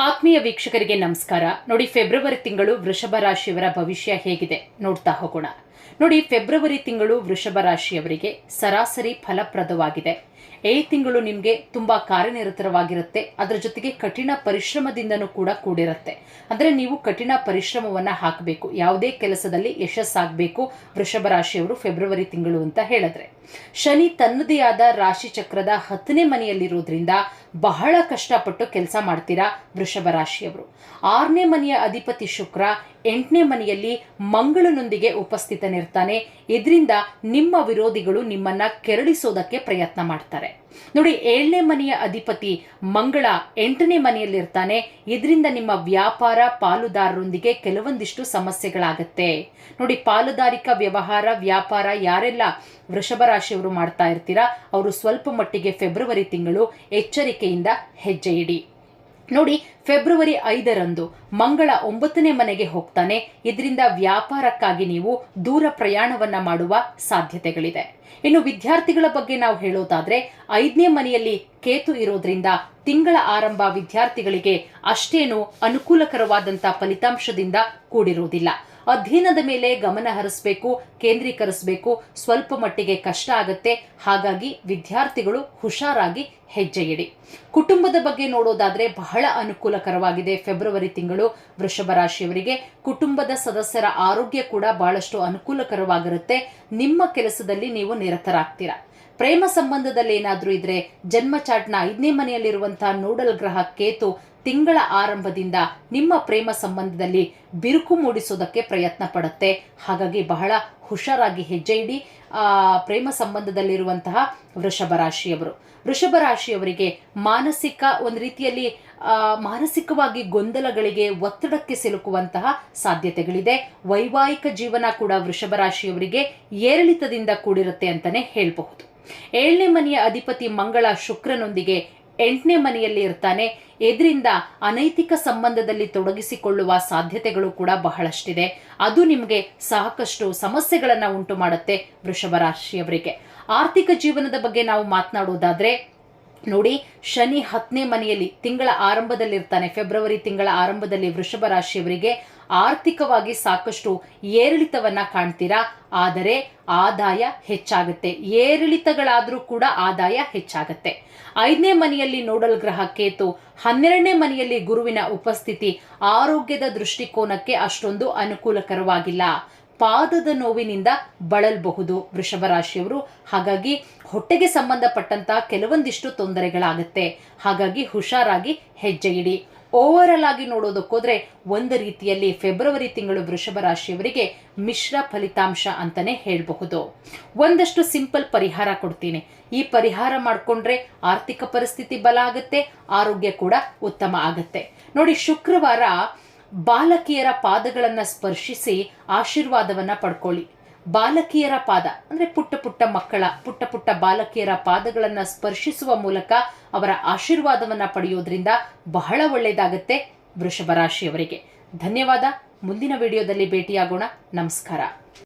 ಆತ್ಮೀಯ ವೀಕ್ಷಕರಿಗೆ ನಮಸ್ಕಾರ. ನೋಡಿ ಫೆಬ್ರವರಿ ತಿಂಗಳು ವೃಷಭ ರಾಶಿಯವರ ಭವಿಷ್ಯ ಹೇಗಿದೆ ನೋಡ್ತಾ ಹೋಗೋಣ. ನೋಡಿ, ಫೆಬ್ರವರಿ ತಿಂಗಳು ವೃಷಭ ರಾಶಿಯವರಿಗೆ ಸರಾಸರಿ ಫಲಪ್ರದವಾಗಿದೆ. ಈ ತಿಂಗಳು ನಿಮಗೆ ತುಂಬಾ ಕಾರ್ಯನಿರತರವಾಗಿರುತ್ತೆ. ಅದರ ಜೊತೆಗೆ ಕಠಿಣ ಪರಿಶ್ರಮದಿಂದನೂ ಕೂಡ ಕೂಡಿರುತ್ತೆ. ಅಂದ್ರೆ ನೀವು ಕಠಿಣ ಪರಿಶ್ರಮವನ್ನ ಹಾಕಬೇಕು. ಯಾವುದೇ ಕೆಲಸದಲ್ಲಿ ಯಶಸ್ಸಾಗಬೇಕು ವೃಷಭ ರಾಶಿಯವರು ಫೆಬ್ರವರಿ ತಿಂಗಳು ಅಂತ ಹೇಳಿದ್ರೆ. ಶನಿ ತನ್ನದೇ ಆದ ರಾಶಿ ಚಕ್ರದ ಹತ್ತನೇ ಮನೆಯಲ್ಲಿರೋದ್ರಿಂದ ಬಹಳ ಕಷ್ಟಪಟ್ಟು ಕೆಲಸ ಮಾಡ್ತೀರಾ ವೃಷಭ ರಾಶಿಯವರು. ಆರನೇ ಮನೆಯ ಅಧಿಪತಿ ಶುಕ್ರ, ಎಂಟನೇ ಮನೆಯಲ್ಲಿ ಮಂಗಳನೊಂದಿಗೆ ಉಪಸ್ಥಿತನಿರ್ತಾನೆ ಇದರಿಂದ ನಿಮ್ಮ ವಿರೋಧಿಗಳು ನಿಮ್ಮನ್ನ ಕೆರಳಿಸೋದಕ್ಕೆ ಪ್ರಯತ್ನ ಮಾಡ್ತಾರೆ. ನೋಡಿ, ಏಳನೇ ಮನೆಯ ಅಧಿಪತಿ ಮಂಗಳ ಎಂಟನೇ ಮನೆಯಲ್ಲಿರ್ತಾನೆ. ಇದರಿಂದ ನಿಮ್ಮ ವ್ಯಾಪಾರ ಪಾಲುದಾರರೊಂದಿಗೆ ಕೆಲವೊಂದಿಷ್ಟು ಸಮಸ್ಯೆಗಳಾಗತ್ತೆ. ನೋಡಿ, ಪಾಲುದಾರಿಕಾ ವ್ಯವಹಾರ, ವ್ಯಾಪಾರ ಯಾರೆಲ್ಲ ವೃಷಭ ರಾಶಿಯವರು ಮಾಡ್ತಾ ಇರ್ತೀರಾ, ಅವರು ಸ್ವಲ್ಪ ಮಟ್ಟಿಗೆ ಫೆಬ್ರವರಿ ತಿಂಗಳು ಎಚ್ಚರಿಕೆಯಿಂದ ಹೆಜ್ಜೆ ಇಡಿ. ನೋಡಿ, ಫೆಬ್ರವರಿ ಐದರಂದು ಮಂಗಳ ಒಂಬತ್ತನೇ ಮನೆಗೆ ಹೋಗ್ತಾನೆ. ಇದರಿಂದ ವ್ಯಾಪಾರಕ್ಕಾಗಿ ನೀವು ದೂರ ಪ್ರಯಾಣವನ್ನ ಮಾಡುವ ಸಾಧ್ಯತೆಗಳಿದೆ. ಇನ್ನು ವಿದ್ಯಾರ್ಥಿಗಳ ಬಗ್ಗೆ ನಾವು ಹೇಳೋದಾದ್ರೆ, ಐದನೇ ಮನೆಯಲ್ಲಿ ಕೇತು ಇರೋದ್ರಿಂದ ತಿಂಗಳ ಆರಂಭ ವಿದ್ಯಾರ್ಥಿಗಳಿಗೆ ಅಷ್ಟೇನು ಅನುಕೂಲಕರವಾದಂತ ಫಲಿತಾಂಶದಿಂದ ಕೂಡಿರುವುದಿಲ್ಲ ಅಧ್ಯಯನದ ಮೇಲೆ ಗಮನ ಹರಿಸಬೇಕು, ಕೇಂದ್ರೀಕರಿಸಬೇಕು. ಸ್ವಲ್ಪ ಮಟ್ಟಿಗೆ ಕಷ್ಟ ಆಗುತ್ತೆ. ಹಾಗಾಗಿ ವಿದ್ಯಾರ್ಥಿಗಳು ಹುಷಾರಾಗಿ ಹೆಜ್ಜೆ ಇಡಿ ಕುಟುಂಬದ ಬಗ್ಗೆ ನೋಡೋದಾದ್ರೆ ಬಹಳ ಅನುಕೂಲಕರವಾಗಿದೆ ಫೆಬ್ರವರಿ ತಿಂಗಳು ವೃಷಭ ರಾಶಿಯವರಿಗೆ. ಕುಟುಂಬದ ಸದಸ್ಯರ ಆರೋಗ್ಯ ಕೂಡ ಬಹಳಷ್ಟು ಅನುಕೂಲಕರವಾಗಿರುತ್ತೆ. ನಿಮ್ಮ ಕೆಲಸದಲ್ಲಿ ನೀವು ನಿರತರಾಗ್ತೀರಾ? ಪ್ರೇಮ ಸಂಬಂಧದಲ್ಲಿ ಏನಾದರೂ ಇದ್ರೆ ಜನ್ಮ ಚಾಟ್ನ ಐದನೇ ಮನೆಯಲ್ಲಿರುವಂತಹ ನೋಡಲ್ ಗ್ರಹ ಕೇತು ತಿಂಗಳ ಆರಂಭದಿಂದ ನಿಮ್ಮ ಪ್ರೇಮ ಸಂಬಂಧದಲ್ಲಿ ಬಿರುಕು ಮೂಡಿಸೋದಕ್ಕೆ ಪ್ರಯತ್ನ ಪಡುತ್ತೆ. ಹಾಗಾಗಿ ಬಹಳ ಹುಷಾರಾಗಿ ಹೆಜ್ಜೆ ಇಡಿ ಆ ಪ್ರೇಮ ಸಂಬಂಧದಲ್ಲಿರುವಂತಹ ವೃಷಭ ರಾಶಿಯವರು. ವೃಷಭ ರಾಶಿಯವರಿಗೆ ಮಾನಸಿಕ ಒಂದು ರೀತಿಯಲ್ಲಿ ಆ, ಮಾನಸಿಕವಾಗಿ ಗೊಂದಲಗಳಿಗೆ ಒತ್ತಡಕ್ಕೆ ಸಿಲುಕುವಂತಹ ಸಾಧ್ಯತೆಗಳಿದೆ. ವೈವಾಹಿಕ ಜೀವನ ಕೂಡ ವೃಷಭ ರಾಶಿಯವರಿಗೆ ಏರಿಳಿತದಿಂದ ಕೂಡಿರುತ್ತೆ ಅಂತಾನೆ ಹೇಳಬಹುದು. ಏಳನೇ ಮನೆಯ ಅಧಿಪತಿ ಮಂಗಳ ಶುಕ್ರನೊಂದಿಗೆ ಎಂಟನೇ ಮನೆಯಲ್ಲಿ ಇರ್ತಾನೆ. ಇದರಿಂದ ಅನೈತಿಕ ಸಂಬಂಧದಲ್ಲಿ ತೊಡಗಿಸಿಕೊಳ್ಳುವ ಸಾಧ್ಯತೆಗಳು ಕೂಡ ಬಹಳಷ್ಟಿದೆ. ಅದು ನಿಮಗೆ ಸಾಕಷ್ಟು ಸಮಸ್ಯೆಗಳನ್ನು ಉಂಟು ಮಾಡುತ್ತೆ ವೃಷಭ ರಾಶಿಯವರಿಗೆ. ಆರ್ಥಿಕ ಜೀವನದ ಬಗ್ಗೆ ನಾವು ಮಾತನಾಡೋದಾದ್ರೆ, ನೋಡಿ, ಶನಿ ಹತ್ತನೇ ಮನೆಯಲ್ಲಿ ತಿಂಗಳ ಆರಂಭದಲ್ಲಿರ್ತಾನೆ. ಫೆಬ್ರವರಿ ತಿಂಗಳ ಆರಂಭದಲ್ಲಿ ವೃಷಭ ರಾಶಿಯವರಿಗೆ ಆರ್ಥಿಕವಾಗಿ ಸಾಕಷ್ಟು ಏರಿಳಿತವನ್ನ ಕಾಣ್ತೀರಾ? ಆದರೆ ಆದಾಯ ಹೆಚ್ಚಾಗುತ್ತೆ. ಏರಿಳಿತಗಳಾದರೂ ಕೂಡ ಆದಾಯ ಹೆಚ್ಚಾಗುತ್ತೆ. ಐದನೇ ಮನೆಯಲ್ಲಿ ನೋಡಲ್ ಗ್ರಹ ಕೇತು, ಹನ್ನೆರಡನೇ ಮನೆಯಲ್ಲಿ ಗುರುವಿನ ಉಪಸ್ಥಿತಿ ಆರೋಗ್ಯದ ದೃಷ್ಟಿಕೋನಕ್ಕೆ ಅಷ್ಟೊಂದು ಅನುಕೂಲಕರವಾಗಿಲ್ಲ. ಪಾದದ ನೋವಿನಿಂದ ಬಳಲಬಹುದು ವೃಷಭ ರಾಶಿಯವರು ಹಾಗಾಗಿ ಹೊಟ್ಟೆಗೆ ಸಂಬಂಧಪಟ್ಟಂತಹ ಕೆಲವೊಂದಿಷ್ಟು ತೊಂದರೆಗಳಾಗುತ್ತೆ. ಹಾಗಾಗಿ ಹುಷಾರಾಗಿ ಹೆಜ್ಜೆ ಇಡಿ. ಓವರಲ್ ಆಗಿ ನೋಡೋದಕ್ಕೋದ್ರೆ ಒಂದು ರೀತಿಯಲ್ಲಿ ಫೆಬ್ರವರಿ ತಿಂಗಳು ವೃಷಭ ರಾಶಿಯವರಿಗೆ ಮಿಶ್ರ ಫಲಿತಾಂಶ ಅಂತಾನೆ ಹೇಳಬಹುದು. ಒಂದಷ್ಟು ಸಿಂಪಲ್ ಪರಿಹಾರ ಕೊಡ್ತೀನಿ. ಈ ಪರಿಹಾರ ಮಾಡಿಕೊಂಡ್ರೆ ಆರ್ಥಿಕ ಪರಿಸ್ಥಿತಿ ಬಲ ಆಗುತ್ತೆ, ಆರೋಗ್ಯ ಕೂಡ ಉತ್ತಮ ಆಗುತ್ತೆ. ನೋಡಿ, ಶುಕ್ರವಾರ ಬಾಲಕಿಯರ ಪಾದಗಳನ್ನು ಸ್ಪರ್ಶಿಸಿ ಆಶೀರ್ವಾದವನ್ನ ಪಡ್ಕೊಳ್ಳಿ. ಬಾಲಕಿಯರ ಪಾದ, ಅಂದ್ರೆ ಪುಟ್ಟ ಪುಟ್ಟ ಮಕ್ಕಳ, ಪುಟ್ಟ ಪುಟ್ಟ ಬಾಲಕಿಯರ ಪಾದಗಳನ್ನು ಸ್ಪರ್ಶಿಸುವ ಮೂಲಕ ಅವರ ಆಶೀರ್ವಾದವನ್ನ ಪಡೆಯೋದ್ರಿಂದ ಬಹಳ ಒಳ್ಳೆಯದಾಗುತ್ತೆ ವೃಷಭ ರಾಶಿಯವರಿಗೆ. ಧನ್ಯವಾದ, ಮುಂದಿನ ವಿಡಿಯೋದಲ್ಲಿ ಭೇಟಿಯಾಗೋಣ. ನಮಸ್ಕಾರ.